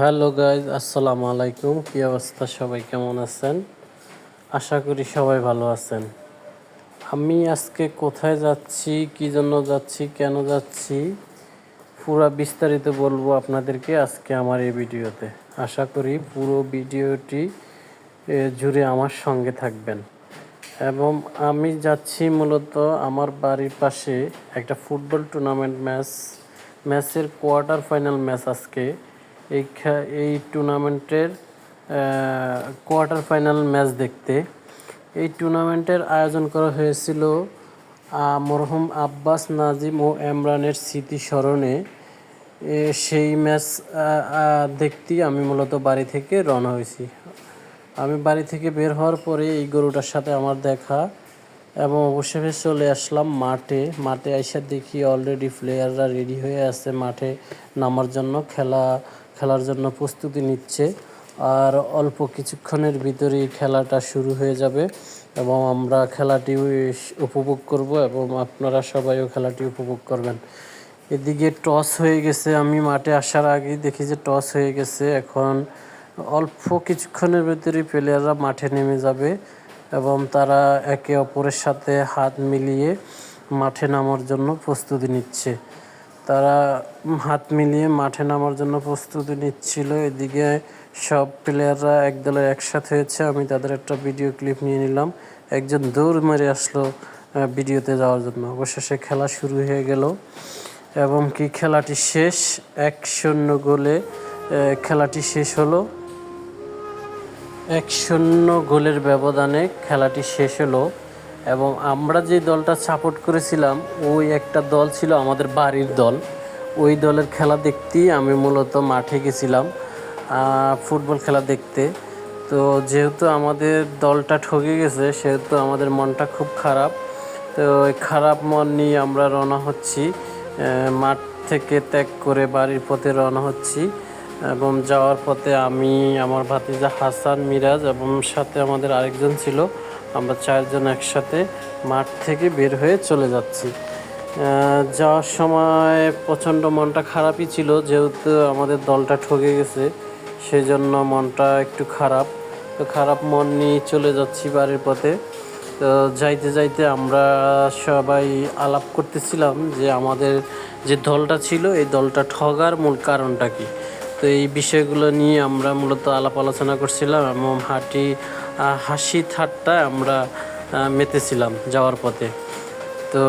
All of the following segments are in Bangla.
হ্যালো গাইজ, আসসালামু আলাইকুম। কী অবস্থা? সবাই কেমন আছেন? আশা করি সবাই ভালো আছেন। আমি আজকে কোথায় যাচ্ছি, কী জন্য যাচ্ছি, কেন যাচ্ছি, পুরো বিস্তারিত বলব আপনাদেরকে আজকে আমার এই ভিডিওতে। আশা করি পুরো ভিডিওটি জুড়ে আমার সঙ্গে থাকবেন। এবং আমি যাচ্ছি মূলত আমার বাড়ির পাশে একটা ফুটবল টুর্নামেন্ট ম্যাচ ম্যাচের কোয়ার্টার ফাইনাল ম্যাচ আজকে। এই এই টুর্নামেন্টের কোয়ার্টার ফাইনাল ম্যাচ দেখতে। এই টুর্নামেন্টের আয়োজন করা হয়েছিল মরহুম আব্বাস, নাজিম ও এমরানের স্মৃতি স্মরণে সেই ম্যাচ দেখতেই আমি মূলত বাড়ি থেকে রওনা হয়েছি। আমি বাড়ি থেকে বের হওয়ার পরে এই গরুটার সাথে আমার দেখা। এবং অবশেষে চলে আসলাম মাঠে। মাঠে আইসা দেখি অলরেডি প্লেয়াররা রেডি হয়ে আছে মাঠে নামার জন্য, খেলা, খেলার জন্য প্রস্তুতি নিচ্ছে। আর অল্প কিছুক্ষণের ভিতরেই খেলাটা শুরু হয়ে যাবে এবং আমরা খেলাটি উপভোগ করব এবং আপনারা সবাইও খেলাটি উপভোগ করবেন। এদিকে টস হয়ে গেছে, আমি মাঠে আসার আগেই দেখি যে টস হয়ে গেছে। এখন অল্প কিছুক্ষণের ভিতরেই প্লেয়াররা মাঠে নেমে যাবে। এবং তারা একে অপরের সাথে হাত মিলিয়ে মাঠে নামার জন্য প্রস্তুতি নিচ্ছে। তারা হাত মিলিয়ে মাঠে নামার জন্য প্রস্তুতি নিচ্ছিল। এদিকে সব প্লেয়াররা এক দলে একসাথে হয়েছে। আমি তাদের একটা ভিডিও ক্লিপ নিয়ে নিলাম। একজন দৌড় মেরে আসলো ভিডিওতে যাওয়ার জন্য। অবশেষে খেলা শুরু হয়ে গেল এবং কি খেলাটি শেষ? এক শূন্য গোলে খেলাটি শেষ হলো। এক শূন্য গোলের ব্যবধানে খেলাটি শেষ হলো এবং আমরা যে দলটা সাপোর্ট করেছিলাম, ওই একটা দল ছিল আমাদের বাড়ির দল। ওই দলের খেলা দেখতেই আমি মূলত মাঠে গেছিলাম ফুটবল খেলা দেখতে। তো যেহেতু আমাদের দলটা ঠকে গেছে, সেহেতু আমাদের মনটা খুব খারাপ। তো ওই খারাপ মন নিয়ে আমরা রওনা হচ্ছি মাঠ থেকে ত্যাগ করে বাড়ির পথে রওনা হচ্ছি। এবং যাওয়ার পথে আমি, আমার ভাতিজা হাসান মিরাজ এবং সাথে আমাদের আরেকজন ছিল। আমরা চারজন একসাথে মাঠ থেকে বের হয়ে চলে যাচ্ছি। যাওয়ার সময় প্রচণ্ড মনটা খারাপই ছিল, যেহেতু আমাদের দলটা ঠকে গেছে সেই জন্য মনটা একটু খারাপ। তো খারাপ মন নিয়ে চলে যাচ্ছি বাড়ির পথে। তো যাইতে যাইতে আমরা সবাই আলাপ করতেছিলাম যে আমাদের যে দলটা ছিল, এই দলটা ঠগার মূল কারণটা কি। তো এই বিষয়গুলো নিয়ে আমরা মূলত আলাপ আলোচনা করছিলাম এবং হাঁটি হাসি ঠাট্টা আমরা মেতেছিলাম যাওয়ার পথে। তো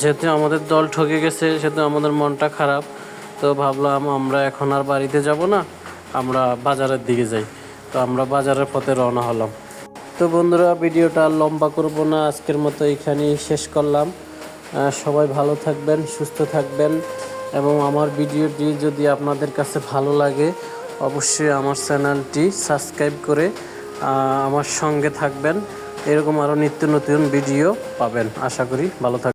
যেহেতু আমাদের দল ঠকে গেছে, সেহেতু আমাদের মনটা খারাপ, তো ভাবলাম আমরা এখন আর বাড়িতে যাব না, আমরা বাজারের দিকে যাই। তো আমরা বাজারের পথে রওনা হলাম। তো বন্ধুরা, ভিডিওটা লম্বা করব না, আজকের মতো এখানেই শেষ করলাম। সবাই ভালো থাকবেন, সুস্থ থাকবেন। এবং আমার ভিডিওটি যদি আপনাদের কাছে ভালো লাগে, অবশ্যই আমার চ্যানেলটি সাবস্ক্রাইব করে আমার সঙ্গে থাকবেন। এরকম আরও নিত্য নতুন ভিডিও পাবেন। আশা করি ভালো থাকবেন।